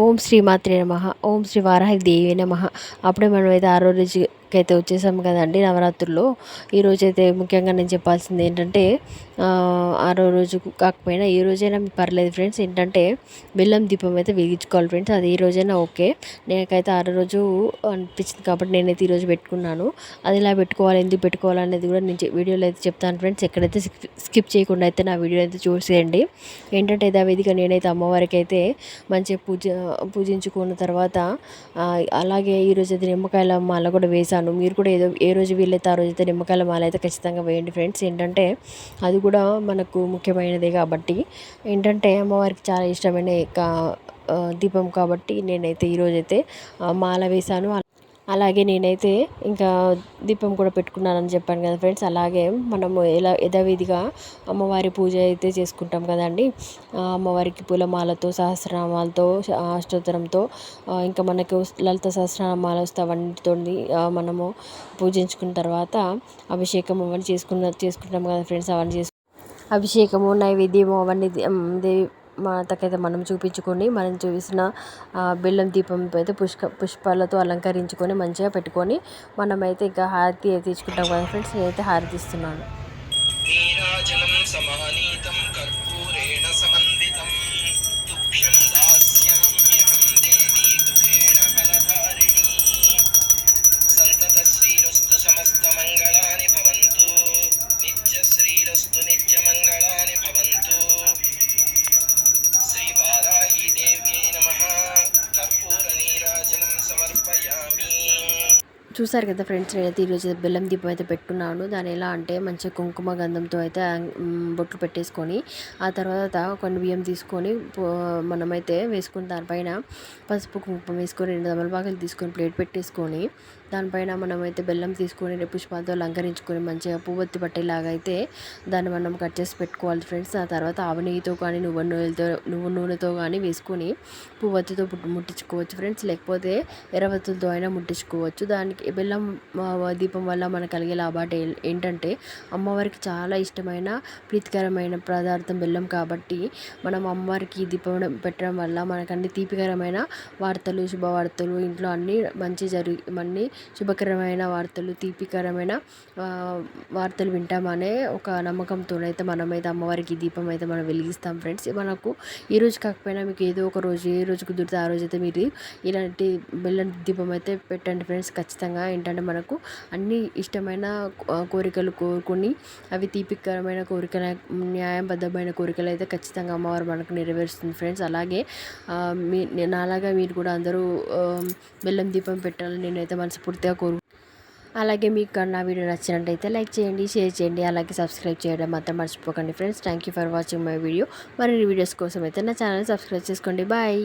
ఓం శ్రీ మాత్రే నమ. ఓం శ్రీ వారాహి దేవి నమ. అప్పుడే మనం అయితే ఆరో రోజు అయితే వచ్చేసాము కదండి నవరాత్రుల్లో. ఈరోజు అయితే ముఖ్యంగా నేను చెప్పాల్సింది ఏంటంటే ఆరో రోజు కాకపోయినా ఈ రోజైనా పర్లేదు ఫ్రెండ్స్. ఏంటంటే బెల్లం దీపం అయితే వెలిగించుకోవాలి ఫ్రెండ్స్. అది ఈ రోజైనా ఓకే. నేనకైతే ఆరో రోజు అనిపించింది కాబట్టి నేనైతే ఈరోజు పెట్టుకున్నాను. అది ఇలా పెట్టుకోవాలి ఎందుకు పెట్టుకోవాలి అనేది కూడా నేను వీడియోలో అయితే చెప్తాను ఫ్రెండ్స్. ఎక్కడైతే స్కిప్ చేయకుండా అయితే నా వీడియో అయితే చూసేయండి. ఏంటంటే యథావిధిగా నేనైతే అమ్మవారికి అయితే మంచిగా పూజ పూజించుకున్న తర్వాత అలాగే ఈరోజు అయితే నిమ్మకాయల మాల కూడా వేశాను. చెప్తాను మీరు కూడా ఏదో ఏ రోజు వీలైతే ఆ రోజైతే నిమ్మకాయల మాల అయితే ఖచ్చితంగా వేయండి ఫ్రెండ్స్. ఏంటంటే అది కూడా మనకు ముఖ్యమైనదే కాబట్టి. ఏంటంటే అమ్మవారికి చాలా ఇష్టమైన దీపం కాబట్టి నేనైతే ఈరోజైతే మాల వేశాను. అలాగే నేనైతే ఇంకా దీపం కూడా పెట్టుకున్నానని చెప్పాను కదా ఫ్రెండ్స్. అలాగే మనము ఎలా యథావిధిగా అమ్మవారి పూజ అయితే చేసుకుంటాం కదండి. అమ్మవారికి పూలమాలతో సహస్రనామాలతో అష్టోత్తరంతో ఇంకా మనకు లలిత సహస్రనామాల వస్తే మనము పూజించుకున్న తర్వాత అభిషేకం అవన్నీ చేసుకున్న చేసుకుంటాం కదా ఫ్రెండ్స్ అవన్నీ చేసుకు అభిషేకము నైవేద్యము అవన్నీ దేవి మాతకైతే మనం చూపించుకొని మనం చూసిన బెల్లం దీపం అయితే పుష్క పుష్పాలతో అలంకరించుకొని మంచిగా పెట్టుకొని మనమైతే ఇంకా హారతి అయితే ఇచ్చుకుంటాం కదా ఫ్రెండ్స్. నేనైతే హారతి ఇస్తున్నాను. చూసారు కదా ఫ్రెండ్స్ నేనైతే ఈరోజు బెల్లం దీపం అయితే పెట్టుకున్నాను దాని ఎలా అంటే మంచి కుంకుమ గంధంతో అయితే బొట్లు పెట్టేసుకొని ఆ తర్వాత కొన్ని బియ్యం తీసుకొని మనమైతే వేసుకుని దానిపైన పసుపు కుంకుమ వేసుకొని రెండు దమలపాకలు తీసుకొని ప్లేట్ పెట్టేసుకొని దానిపైన మనమైతే బెల్లం తీసుకొని పుష్పాలతో అలంకరించుకొని మంచిగా పువ్వొత్తి పట్టేలాగా అయితే దాన్ని మనం కట్ చేసి పెట్టుకోవాలి ఫ్రెండ్స్. ఆ తర్వాత ఆవు నెయ్యితో కానీ నువ్వు నూనెతో నువ్వు నూనెతో కానీ వేసుకొని పువ్వొత్తితో ముట్టించుకోవచ్చు ఫ్రెండ్స్. లేకపోతే ఎర్రవత్తులతో అయినా ముట్టించుకోవచ్చు. దానికి బెల్లం దీపం వల్ల మనకు కలిగే లాభాలు ఏంటంటే అమ్మవారికి చాలా ఇష్టమైన ప్రీతికరమైన పదార్థం బెల్లం కాబట్టి మనం అమ్మవారికి దీపం పెట్టడం వల్ల మనకు అన్ని తీపికరమైన వార్తలు శుభవార్తలు ఇంట్లో అన్నీ మంచి జరిగి అన్నీ శుభకరమైన వార్తలు తీపికరమైన వార్తలు వింటామనే ఒక నమ్మకంతోనైతే మనమైతే అమ్మవారికి దీపం అయితే మనం వెలిగిస్తాం ఫ్రెండ్స్. మనకు ఈ రోజు కాకపోయినా మీకు ఏదో ఒక రోజు ఏ రోజు కుదిరితే ఆ రోజు అయితే మీరు ఇలాంటి బెల్లం దీపం అయితే పెట్టండి ఫ్రెండ్స్. ఖచ్చితంగా ఏంటంటే మనకు అన్ని ఇష్టమైన కోరికలు కోరుకొని అవి తీపికరమైన కోరికల న్యాయబద్ధమైన కోరికలు అయితే ఖచ్చితంగా అమ్మవారు మనకు నెరవేరుస్తుంది ఫ్రెండ్స్. అలాగే మీ నాలాగా మీరు కూడా అందరూ బెల్లం దీపం పెట్టాలని నేనైతే మనస్ఫూర్తి పూర్తిగా కోరు. అలాగే మీకు నా వీడియో నచ్చినట్టయితే లైక్ చేయండి షేర్ చేయండి అలాగే సబ్స్క్రైబ్ చేయడం మాత్రం మర్చిపోకండి. Friends thank you for watching my video. మరిన్ని వీడియోస్ కోసం అయితే నా ఛానల్ సబ్స్క్రైబ్ చేసుకోండి. బాయ్.